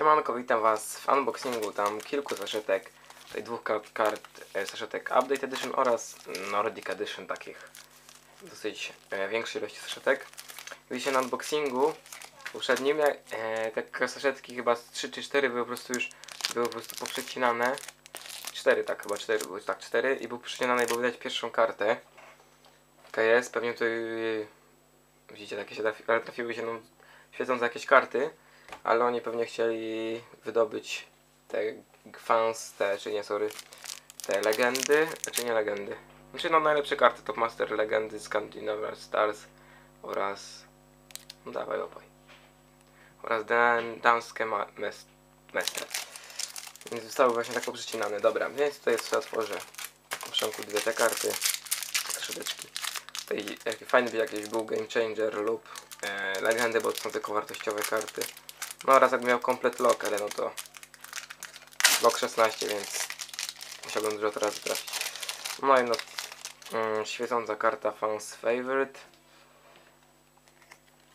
Siemanko, witam was w unboxingu tam kilku saszetek, tutaj dwóch kart, e, Update Edition oraz Nordic Edition takich dosyć e, większej ilości saszetek. Widzicie na unboxingu poprzednim, e, te saszetki chyba z 3 czy 4 były po prostu już były po prostu poprzecinane. 4 tak, chyba 4 były, tak 4 i był przecinane i było widać pierwszą kartę. KS, pewnie tutaj e, widzicie takie się trafi, ale trafiły się nam świecące jakieś karty ale oni pewnie chcieli wydobyć te fans, te, czy nie, sorry, te legendy, czy nie legendy. Znaczy no najlepsze karty, Top Master, legendy, Scandinavian Stars oraz, no dawaj obaj, oraz Dan, Danske Ma- Mes- Mestre. Więc zostały właśnie tak poprzecinane. Dobra, więc tutaj sobie otworzę w przemku dwie te karty, troszeczki. Tutaj fajny by jakiś był Game Changer lub e, legendy, bo to są tylko wartościowe karty. No oraz jak miał komplet lock, ale no to lock 16, więc musiałbym dużo teraz trafić. No i no mm, świecąca karta Fans Favorite.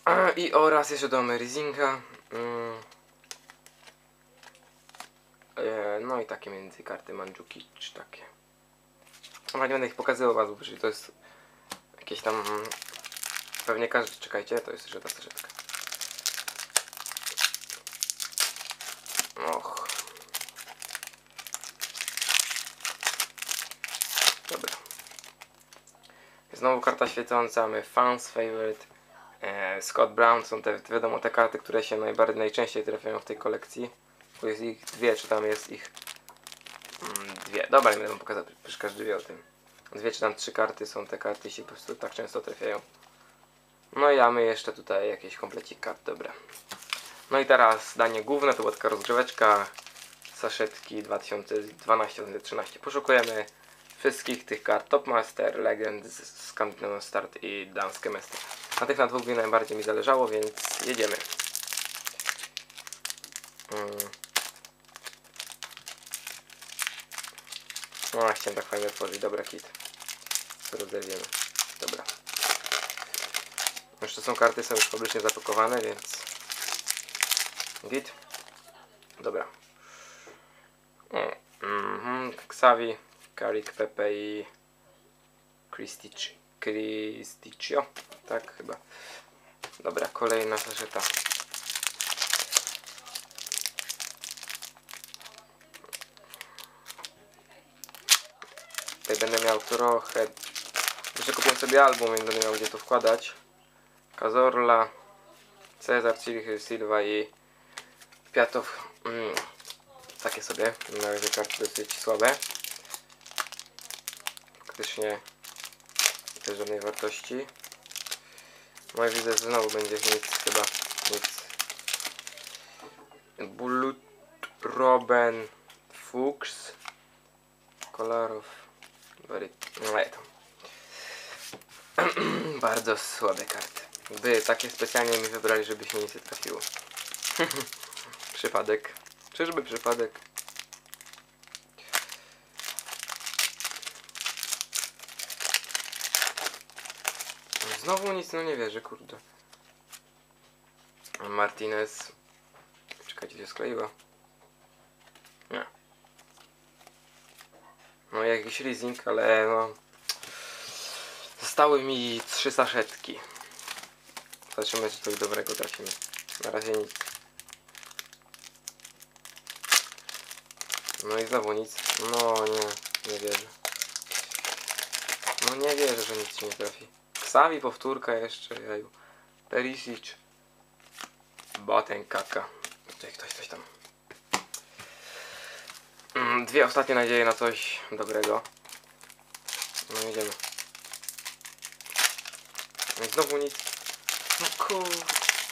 I oraz jeszcze do Amerizinga. Mm. E, no i takie między karty Manjuki, czy takie. Dobra, nie będę ich pokazywał was, bo to jest jakieś tam... mm, Pewnie każdy, czekajcie, to jest jeszcze ta saszetka. Dobra. Znowu karta świecąca, my fans favorite. E, Scott Brown są te, wiadomo, te karty, które się najbardziej, najczęściej trafiają w tej kolekcji. Bo jest ich dwie, czy tam jest ich mm, dwie. Dobra, nie będę pokazać, przecież każdy wie o tym. Dwie czy tam trzy karty są te karty, się po prostu tak często trafiają. No i mamy jeszcze tutaj jakieś komplecik kart, dobra. No i teraz danie główne, to była taka rozgrzeweczka saszetki 2012-2013. Poszukujemy wszystkich tych kart Top Master, Legend, Scandinavian Start i Danske Mester. Na tych na dwóch najbardziej mi zależało, więc jedziemy. Mm. No, chciałem tak fajnie otworzyć. Dobra. Co rozerwiemy. Dobra. Jeszcze są karty, są już fabrycznie zapakowane, więc Git. Dobra. O, Mhm. Xavi, Karik, Pepe i Christic, Christicio. Tak chyba. Dobra, kolejna saszeta. Tutaj będę miał trochę... Jeszcze kupiłem sobie album, więc będę miał gdzie to wkładać. Cazorla, Cezar, Silva i Piatow. Mm, takie sobie. Na razie karty dosyć słabe. Faktycznie też żadnej wartości. No i widzę, że znowu będzie nic chyba. Nic. Bulut Robin Fuchs Kolorów. No. Bardzo słabe karty. Gdyby takie specjalnie mi wybrali, żeby się nic nie trafiło. przypadek. Czyżby przypadek? Znowu nic, no nie wierzę, kurde. Martinez. Czekajcie, się skleiła. Nie. No jakiś leasing, ale no... Zostały mi trzy saszetki. Zobaczymy, czy coś dobrego trafimy. Na razie nic. No i znowu nic. No nie, nie wierzę. No nie wierzę, że nic ci nie trafi. Ksawi powtórka jeszcze, jaju. Perisic. Boten kaka. Tutaj ktoś coś tam. Mm, Dwie ostatnie nadzieje na coś dobrego. No jedziemy. No znowu nic. No kur...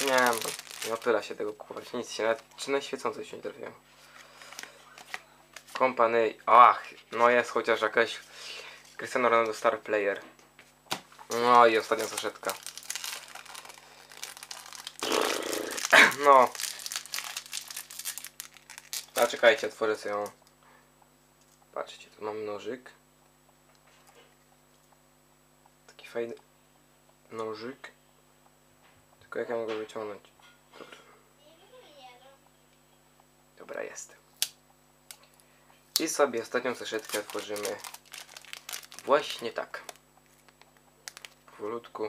Nie, no, nie opyla się tego kupować. Nic się, nawet czy na świecące się nie trafiają. Kompany. Ach, no jest chociaż jakaś Cristiano Ronaldo Star Player. No i ostatnia saszetka. No. A czekajcie, otworzę sobie ją. Patrzcie, tu mam nożyk. Taki fajny nożyk. Tylko jak ja mogę wyciągnąć? Dobra. Dobra, jest. I sobie ostatnią saszetkę otworzymy właśnie tak. Powolutku.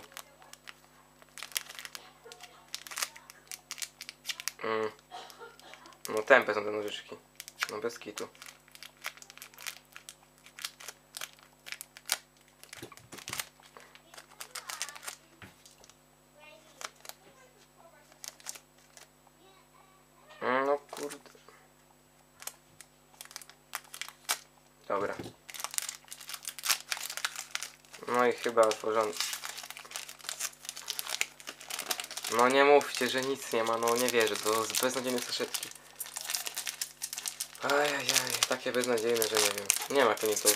Mm. No tępe są te nożyczki. No bez kitu. Mm, No kurde. Dobra. No i chyba otworzony. No nie mówcie, że nic nie ma, no nie wierzę, to z beznadziejne saszetki. Ajajaj, takie beznadziejne, że nie wiem. Nie ma oni to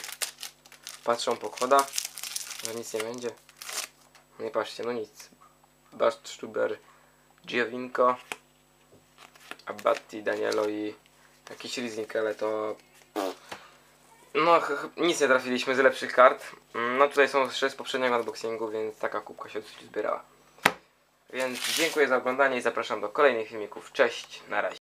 patrzą, pokłada, że nic nie będzie. Nie patrzcie, no nic. Baststuber, Giovinco, Abbatti, Danielo i jakiś Riesling, ale to... No, nic nie trafiliśmy z lepszych kart. Mm, No tutaj są jeszcze z poprzedniego unboxingu, więc taka kubka się zbierała. Więc dziękuję za oglądanie i zapraszam do kolejnych filmików. Cześć, na razie.